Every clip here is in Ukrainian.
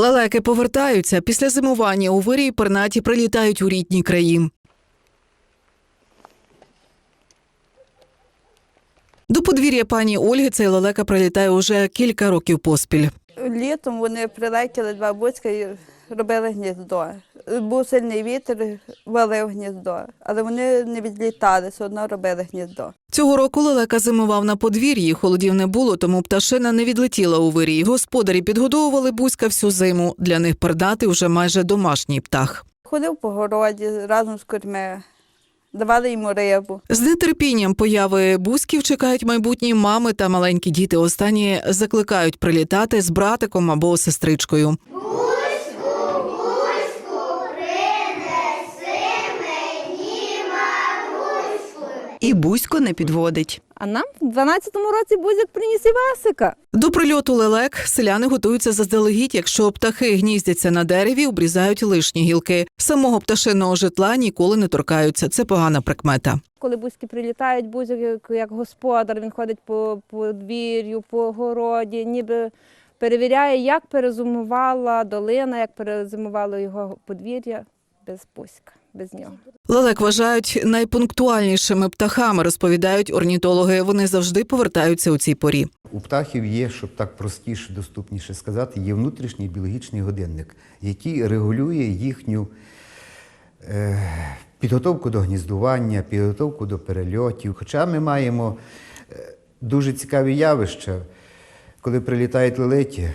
Лелеки повертаються після зимування у вирій пернаті прилітають у рідні краї. До подвір'я пані Ольги цей лелека прилітає уже кілька років поспіль. Літом вони прилетіли два бузька і робили гніздо. Був сильний вітер, валив гніздо, але вони не відлітали, все одно робили гніздо. Цього року лелека зимував на подвір'ї, холодів не було, тому пташина не відлетіла у вирій. Господарі підгодовували бузька всю зиму. Для них пердати вже майже домашній птах. Ходив по городі разом з курьми, давали йому рибу. З нетерпінням появи бузьків чекають майбутні мами та маленькі діти. Останні закликають прилітати з братиком або сестричкою. І Бузько не підводить. А нам в 12-му році Бузик приніс Івасика. До прильоту лелек селяни готуються заздалегідь. Якщо птахи гніздяться на дереві, обрізають лишні гілки. Самого пташиного житла ніколи не торкаються. Це погана прикмета. Коли бузьки прилітають, Бузик як, господар, він ходить по подвір'ю, по городі, ніби перевіряє, як перезимувала долина, як перезимувало його подвір'я без Бузька, без нього. Лелек вважають найпунктуальнішими птахами, розповідають орнітологи. Вони завжди повертаються у цій порі. У птахів є, щоб так простіше, доступніше сказати, є внутрішній біологічний годинник, який регулює їхню е, підготовку до гніздування, підготовку до перельотів. Хоча ми маємо е, дуже цікаві явища, коли прилітають лелеті,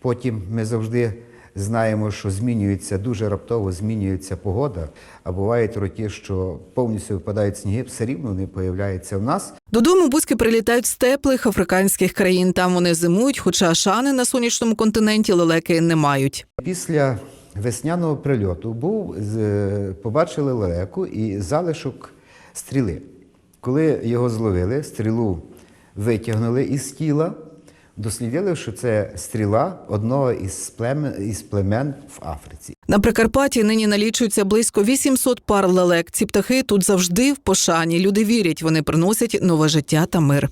потім ми завжди знаємо, що змінюється дуже раптово змінюється погода, а бувають роки, що повністю випадають сніги, все рівно вони появляються в нас. Додому бузьки прилітають з теплих африканських країн. Там вони зимують, хоча шани на сонячному континенті лелеки не мають. Після весняного прильоту був з- побачили лелеку і залишок стріли. Коли його зловили, стрілу витягнули із тіла, дослідили, що це стріла одного із племен, із племен в Африці. На Прикарпатті нині налічується близько 800 пар лелек. Ці птахи тут завжди в пошані. Люди вірять, вони приносять нове життя та мир.